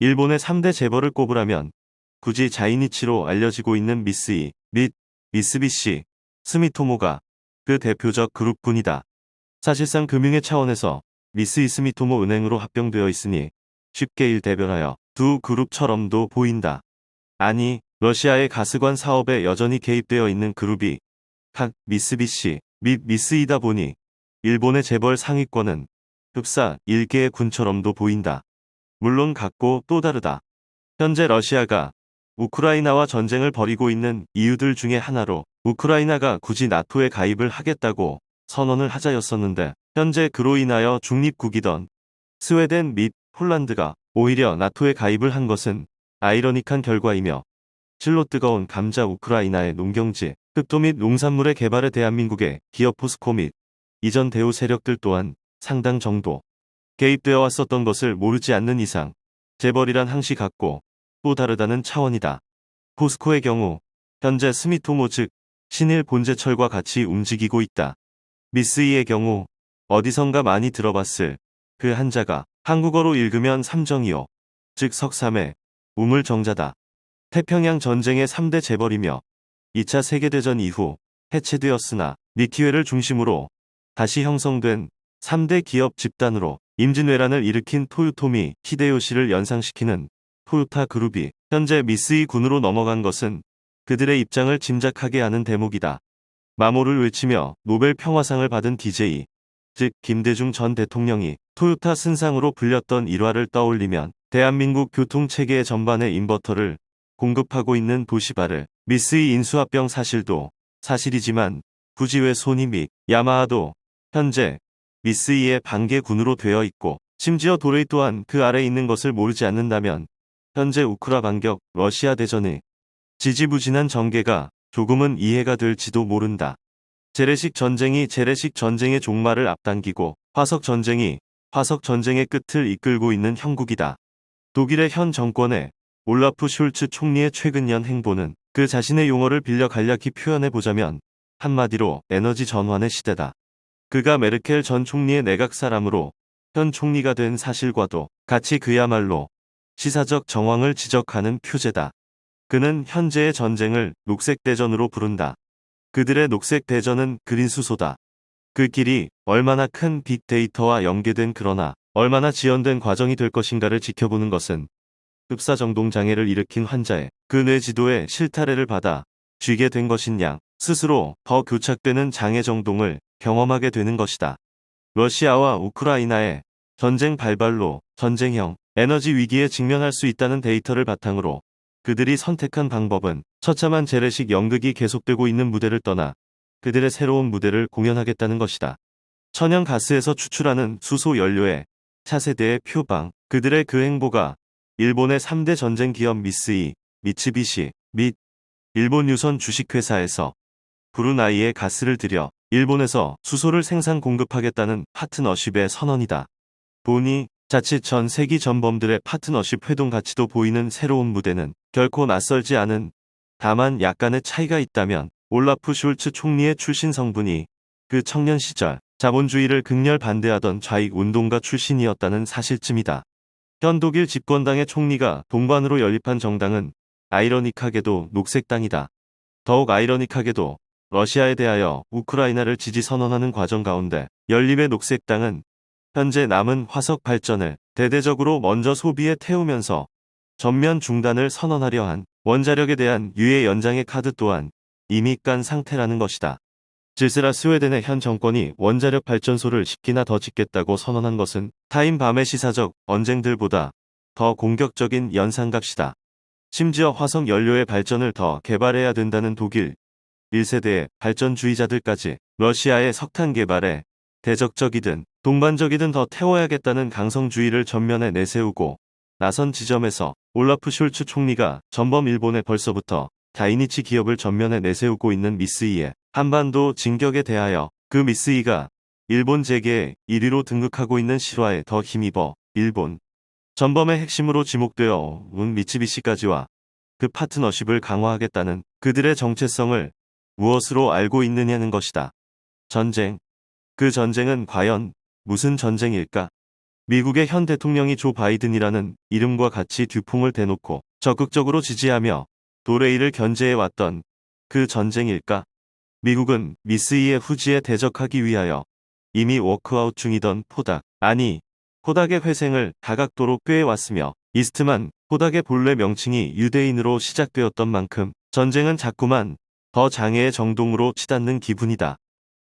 일본의 3대 재벌을 꼽으라면 굳이 자이니치로 알려지고 있는 미쓰이 및 미쓰비시, 스미토모가 그 대표적 그룹뿐이다. 사실상 금융의 차원에서 미쓰이 스미토모 은행으로 합병되어 있으니 쉽게 일대별하여 두 그룹처럼도 보인다. 아니, 러시아의 가스관 사업에 여전히 개입되어 있는 그룹이 각 미쓰비시 및 미쓰이다 보니 일본의 재벌 상위권은 흡사 일개의 군처럼도 보인다. 물론 같고 또 다르다. 현재 러시아가 우크라이나와 전쟁을 벌이고 있는 이유들 중에 하나로 우크라이나가 굳이 나토에 가입을 하겠다고 선언을 하자였었는데 현재 그로 인하여 중립국이던 스웨덴 및 폴란드가 오히려 나토에 가입을 한 것은 아이러닉한 결과이며 실로 뜨거운 감자 우크라이나의 농경지, 흑도 및 농산물의 개발에 대한민국의 기업 포스코 및 이전 대우 세력들 또한 상당 정도 개입되어 왔었던 것을 모르지 않는 이상 재벌이란 항시 같고 또 다르다는 차원이다. 포스코의 경우 현재 스미토모 즉 신일 본제철과 같이 움직이고 있다. 미쓰이의 경우 어디선가 많이 들어봤을 그 한자가 한국어로 읽으면 삼정이요. 즉 석삼의 우물정자다. 태평양 전쟁의 3대 재벌이며 2차 세계대전 이후 해체되었으나 니키웨를 중심으로 다시 형성된 3대 기업 집단으로 임진왜란을 일으킨 토요토미 히데요시를 연상시키는 토요타 그룹이 현재 미쓰이 군으로 넘어간 것은 그들의 입장을 짐작하게 하는 대목이다. 마모를 외치며 노벨 평화상을 받은 DJ, 즉 김대중 전 대통령이 토요타 신상으로 불렸던 일화를 떠올리면 대한민국 교통체계 전반의 인버터를 공급하고 있는 도시바를 미쓰이 인수합병 사실도 사실이지만 굳이 왜 소니 및 야마하도 현재 미쓰이의 반개군으로 되어 있고 심지어 도레이 또한 그 아래 있는 것을 모르지 않는다면 현재 우크라 반격 러시아 대전의 지지부진한 전개가 조금은 이해가 될지도 모른다. 재래식 전쟁이 재래식 전쟁의 종말을 앞당기고 화석 전쟁이 화석 전쟁의 끝을 이끌고 있는 형국이다. 독일의 현 정권의 올라프 숄츠 총리의 최근 년 행보는 그 자신의 용어를 빌려 간략히 표현해 보자면 한마디로 에너지 전환의 시대다. 그가 메르켈 전 총리의 내각 사람으로 현 총리가 된 사실과도 같이 그야말로 시사적 정황을 지적하는 표제다. 그는 현재의 전쟁을 녹색 대전으로 부른다. 그들의 녹색 대전은 그린 수소다. 그 길이 얼마나 큰 빅데이터와 연계된 그러나 얼마나 지연된 과정이 될 것인가를 지켜보는 것은 흡사정동 장애를 일으킨 환자의 그 뇌 지도의 실타래를 받아 쥐게 된 것인 양 스스로 더 교착되는 장애 정동을 경험하게 되는 것이다. 러시아와 우크라이나의 전쟁 발발로 전쟁형 에너지 위기에 직면할 수 있다는 데이터를 바탕으로 그들이 선택한 방법은 처참한 재래식 연극이 계속되고 있는 무대를 떠나 그들의 새로운 무대를 공연하겠다는 것이다. 천연 가스에서 추출하는 수소 연료의 차세대의 표방, 그들의 그 행보가 일본의 3대 전쟁 기업 미쓰이, 미츠비시 및 일본 유선 주식회사에서 브루나이에 가스를 들여 일본에서 수소를 생산 공급하겠다는 파트너십의 선언이다. 보니 자칫 전 세기 전범들의 파트너십 회동 가치도 보이는 새로운 무대는 결코 낯설지 않은 다만 약간의 차이가 있다면 올라프 숄츠 총리의 출신 성분이 그 청년 시절 자본주의를 극렬 반대하던 좌익 운동가 출신이었다는 사실쯤이다. 현 독일 집권당의 총리가 동반으로 연립한 정당은 아이러닉하게도 녹색당이다. 더욱 아이러닉하게도 러시아에 대하여 우크라이나를 지지 선언하는 과정 가운데 연립의 녹색당은 현재 남은 화석 발전을 대대적으로 먼저 소비에 태우면서 전면 중단을 선언하려 한 원자력에 대한 유예 연장의 카드 또한 이미 깐 상태라는 것이다. 질세라 스웨덴의 현 정권이 원자력 발전소를 10기나 더 짓겠다고 선언한 것은 타임 밤의 시사적 언쟁들보다 더 공격적인 연상값이다. 심지어 화석 연료의 발전을 더 개발해야 된다는 독일 1세대의 발전주의자들까지 러시아의 석탄 개발에 대적적이든 동반적이든 더 태워야겠다는 강성주의를 전면에 내세우고 나선 지점에서 올라프 숄츠 총리가 전범 일본에 벌써부터 다이니치 기업을 전면에 내세우고 있는 미쓰이의 한반도 진격에 대하여 그 미쓰이가 일본 재계의 1위로 등극하고 있는 실화에 더 힘입어 일본 전범의 핵심으로 지목되어 온 미츠비시까지와 그 파트너십을 강화하겠다는 그들의 정체성을 무엇으로 알고 있느냐는 것이다. 전쟁. 그 전쟁은 과연 무슨 전쟁일까? 미국의 현 대통령이 조 바이든이라는 이름과 같이 뒤풍을 대놓고 적극적으로 지지하며 도레이를 견제해왔던 그 전쟁일까? 미국은 미스이의 후지에 대적하기 위하여 이미 워크아웃 중이던 포닥, 아니, 포닥의 회생을 다각도로 꾀해왔으며 이스트만 포닥의 본래 명칭이 유대인으로 시작되었던 만큼 전쟁은 자꾸만 더 장애의 정동으로 치닫는 기분이다.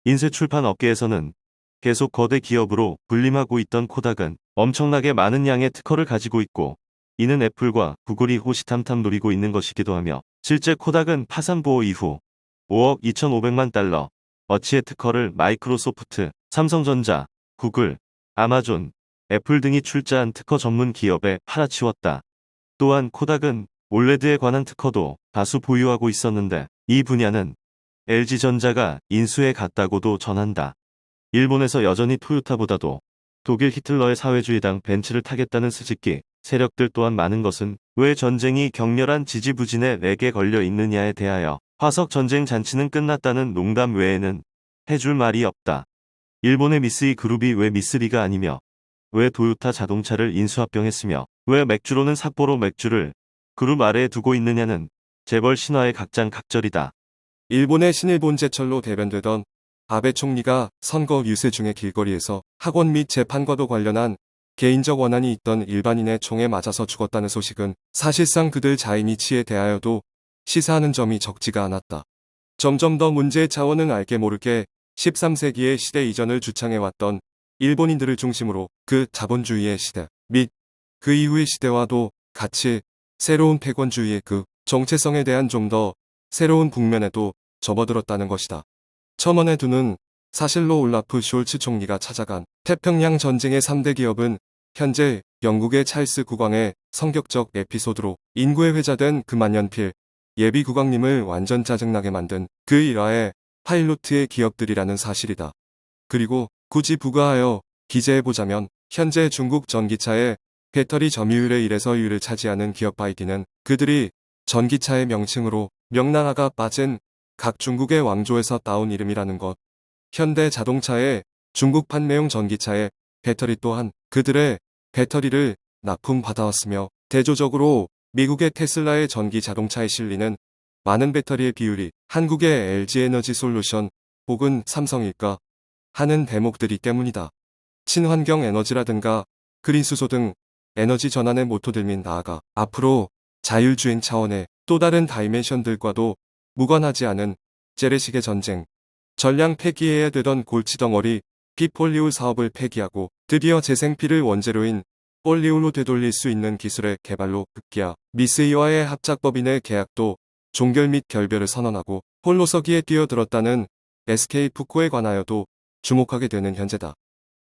인쇄 출판 업계에서는 계속 거대 기업으로 군림하고 있던 코닥은 엄청나게 많은 양의 특허를 가지고 있고 이는 애플과 구글이 호시탐탐 노리고 있는 것이기도 하며 실제 코닥은 파산 보호 이후 5억 2,500만 달러 어치의 특허를 마이크로소프트, 삼성전자, 구글, 아마존, 애플 등이 출자한 특허 전문 기업에 팔아치웠다. 또한 코닥은 올레드에 관한 특허도 다수 보유하고 있었는데 이 분야는 LG전자가 인수해 갔다고도 전한다. 일본에서 여전히 토요타보다도 독일 히틀러의 사회주의당 벤츠를 타겠다는 수직기 세력들 또한 많은 것은 왜 전쟁이 격렬한 지지부진에 내게 걸려 있느냐에 대하여 화석 전쟁 잔치는 끝났다는 농담 외에는 해줄 말이 없다. 일본의 미쓰이 그룹이 왜 미쓰리가 아니며 왜 도요타 자동차를 인수합병했으며 왜 맥주로는 삿포로 맥주를 그룹 아래에 두고 있느냐는 재벌 신화의 각장각절이다. 일본의 신일본 제철로 대변되던 아베 총리가 선거 유세 중에 길거리에서 학원 및 재판과도 관련한 개인적 원한이 있던 일반인의 총에 맞아서 죽었다는 소식은 사실상 그들 자이니치에 대하여도 시사하는 점이 적지가 않았다. 점점 더 문제의 차원을 알게 모르게 13세기의 시대 이전을 주창해왔던 일본인들을 중심으로 그 자본주의의 시대 및 그 이후의 시대와도 같이 새로운 패권주의의 그 정체성에 대한 좀 더 새로운 국면에도 접어들었다는 것이다. 첨언해 두는 사실로 올라프 숄츠 총리가 찾아간 태평양 전쟁의 3대 기업은 현재 영국의 찰스 국왕의 성격적 에피소드로 인구에 회자된 금만년필 예비 국왕님을 완전 짜증나게 만든 그 일화의 파일로트의 기업들이라는 사실이다. 그리고 굳이 부가하여 기재해보자면 현재 중국 전기차의 배터리 점유율의 1에서 1을 차지하는 기업 바이디는 그들이 전기차의 명칭으로 명나라가 빠진 각 중국의 왕조에서 따온 이름이라는 것. 현대 자동차의 중국 판매용 전기차의 배터리 또한 그들의 배터리를 납품받아왔으며 대조적으로 미국의 테슬라의 전기 자동차에 실리는 많은 배터리의 비율이 한국의 LG 에너지 솔루션 혹은 삼성일까 하는 대목들이 때문이다. 친환경 에너지라든가 그린수소 등 에너지 전환의 모토들 및 나아가 앞으로 자율주행 차원의 또 다른 다이멘션들과도 무관하지 않은 재래식의 전쟁, 전량 폐기해야 되던 골치덩어리 피폴리올 사업을 폐기하고 드디어 재생피를 원재료인 폴리올로 되돌릴 수 있는 기술의 개발로 급기야 미스이와의 합작법인의 계약도 종결 및 결별을 선언하고 홀로서기에 뛰어들었다는 SK 푸코에 관하여도 주목하게 되는 현재다.